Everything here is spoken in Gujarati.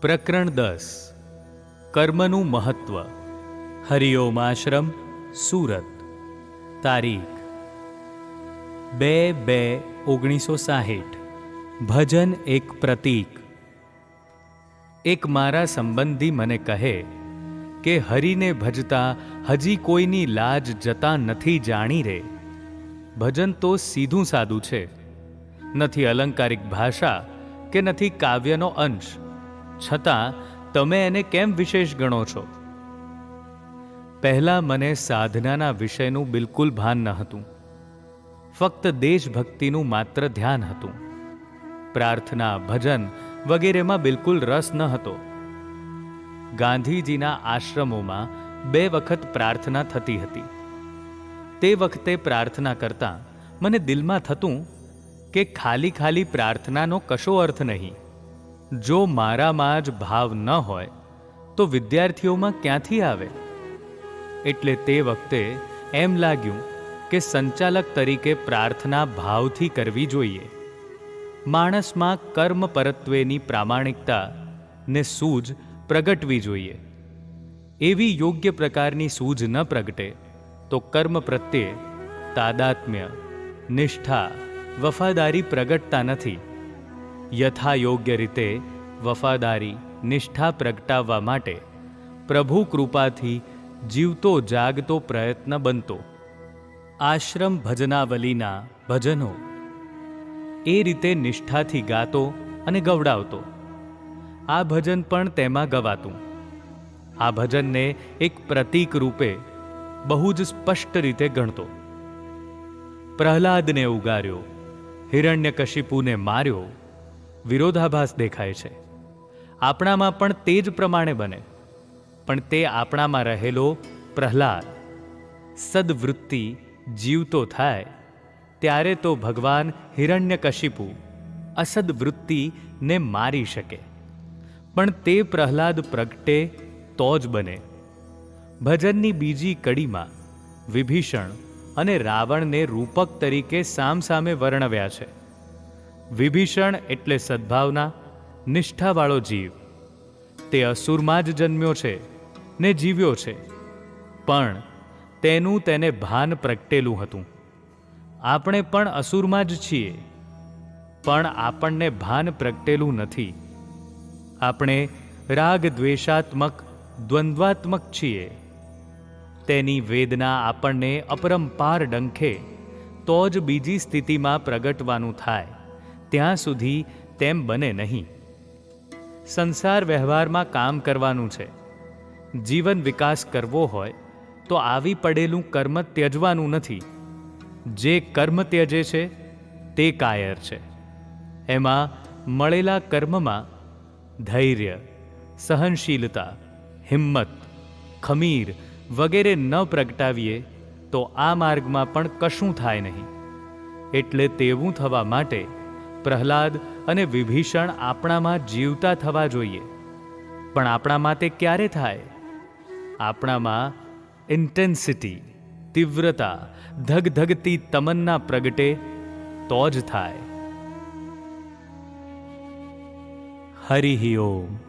પ્રકરણ દસ. કર્મનું મહત્વ. હરિઓમ આશ્રમ, સુરત. તારીખ. બે બે ઓગણીસો સાહીઠ. ભજન એક પ્રતીક. એક મારા સંબંધી મને કહે કે હરિને ભજતા હજી કોઈની લાજ જતા નથી જાણી રે. ભજન તો સીધું સાદું છે. નથી અલંકારિક ભાષા કે નથી કાવ્યનો અંશ. છતાં, તમે એને કેમ વિશેષ ગણો છો? પહેલાં મને સાધનાના વિષયનું બિલકુલ ભાન ન હતું. ફક્ત દેશભક્તિનું માત્ર ધ્યાન હતું. પ્રાર્થના, ભજન વગેરેમાં બિલકુલ રસ ન હતો. ગાંધીજીના આશ્રમોમાં બે વખત પ્રાર્થના થતી હતી. તે વખતે પ્રાર્થના કરતાં મને દિલમાં થતું કે ખાલી ખાલી પ્રાર્થનાનો કશો અર્થ નહીં. જો મારામાં જ ભાવ ન હોય, તો વિદ્યાર્થીઓમાં ક્યાંથી આવે? એટલે તે વખતે એમ લાગ્યું કે સંચાલક તરીકે પ્રાર્થના ભાવથી કરવી જોઈએ. માણસમાં કર્મ પરત્વેની પ્રામાણિકતા ને સૂઝ પ્રગટવી જોઈએ. એવી યોગ્ય પ્રકારની સૂઝ ન પ્રગટે, તો કર્મ પ્રત્યે તાદાત્મ્ય, નિષ્ઠા, વફાદારી પ્રગટતા નથી. યથા યોગ્ય રીતે વફાદારી, નિષ્ઠા પ્રગટાવવા માટે પ્રભુ કૃપાથી જીવતો જાગતો પ્રયત્ન બનતો. આશ્રમ ભજનાવલીના ભજનો એ રીતે નિષ્ઠાથી ગાતો અને ગવડાવતો. આ ભજન પણ તેમાં ગવાતું. આ ભજનને એક પ્રતીક રૂપે બહુ જ સ્પષ્ટ રીતે ગણતો. પ્રહલાદને ઉગાર્યો, હિરણ્યકશિપુને માર્યો વિરોધાભાસ દેખાય છે. આપણામાં પણ તે જ પ્રમાણે બને. પણ તે આપણામાં રહેલો પ્રહલાદ. સદવૃત્તિ જીવતો થાય, ત્યારે તો ભગવાન હિરણ્યકશિપુ અસદવૃત્તિને મારી શકે. પણ તે પ્રહલાદ પ્રગટે તો જ બને. ભજનની બીજી કડીમાં વિભીષણ અને રાવણને રૂપક તરીકે સામસામે વર્ણવ્યા છે. વિભીષણ એટલે સદ્ભાવના, નિષ્ઠાવાળો જીવ. તે અસુરમાં જ જન્મ્યો છે, ને જીવ્યો છે. પણ તેનું તેને ભાન પ્રગટેલું હતું. આપણે પણ અસુરમાં જ છીએ. પણ આપણને ભાન પ્રગટેલું નથી. આપણે રાગ દ્વેષાત્મક દ્વંદ્વાત્મક છીએ. તેની વેદના આપણને અપરંપાર ડંખે, તો જ બીજી સ્થિતિમાં પ્રગટવાનું થાય. ત્યાં સુધી તેમ બને નહીં. સંસાર વ્યવહારમાં કામ કરવાનું છે. જીવન વિકાસ કરવો હોય તો આવી પડેલું કર્મ ત્યજવાનું નથી. જે કર્મ ત્યજે છે, તે કાયર છે. એમાં મળેલા કર્મમાં ધૈર્ય, સહનશીલતા, હિંમત, ખમીર વગેરે ન પ્રગટાવીએ તો આ માર્ગમાં પણ કશું થાય નહીં. એટલે તેવું થવા માટે પ્રહલાદ અને વિભીષણ આપણામાં જીવતા થવા જોઈએ. પણ આપણામાં તે ક્યારે થાય? આપણામાં ઇન્ટેન્સિટી તીવ્રતા, ધગધગતી તમન્ના પ્રગટે તો જ થાય. હરિ ઓમ.